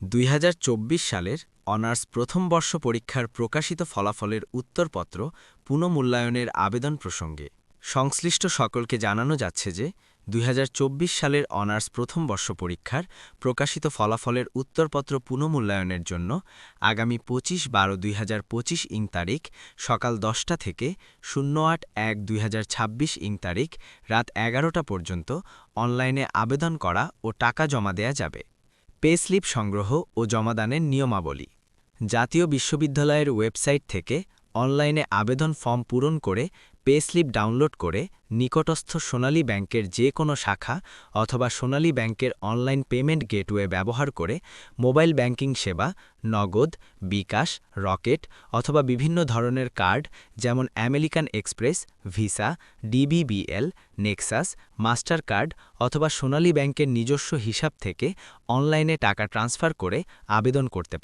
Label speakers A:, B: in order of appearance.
A: দুই হাজার চব্বিশ সালের অনার্স প্রথম বর্ষ পরীক্ষার প্রকাশিত ফলাফলের উত্তরপত্র পুনঃমূল্যায়নের আবেদন প্রসঙ্গে। সংশ্লিষ্ট সকলকে জানানো যাচ্ছে যে, দুই হাজার চব্বিশ সালের অনার্স প্রথম বর্ষ পরীক্ষার প্রকাশিত ফলাফলের উত্তরপত্র পুনঃমূল্যায়নের জন্য আগামী পঁচিশ বারো দুই ইং তারিখ সকাল দশটা থেকে শূন্য আট এক দুই ইং তারিখ রাত এগারোটা পর্যন্ত অনলাইনে আবেদন করা ও টাকা জমা দেয়া যাবে। পে স্লিপ সংগ্রহ ও জমাদানের নিয়মাবলী। জাতীয় বিশ্ববিদ্যালয়ের ওয়েবসাইট থেকে অনলাইনে আবেদন ফর্ম পূরণ করে পে স্লিপ ডাউনলোড করে নিকটস্থ সোনালী ব্যাংকের যে কোনো শাখা অথবা সোনালী ব্যাংকের অনলাইন পেমেন্ট গেটওয়ে ব্যবহার করে মোবাইল ব্যাংকিং সেবা, নগদ, বিকাশ, রকেট অথবা বিভিন্ন ধরনের কার্ড যেমন American Express, Visa, DBBL, Nexus master card অথবা সোনালী ব্যাংকের নিজস্ব হিসাব থেকে অনলাইনে টাকা ট্রান্সফার করে আবেদন করতে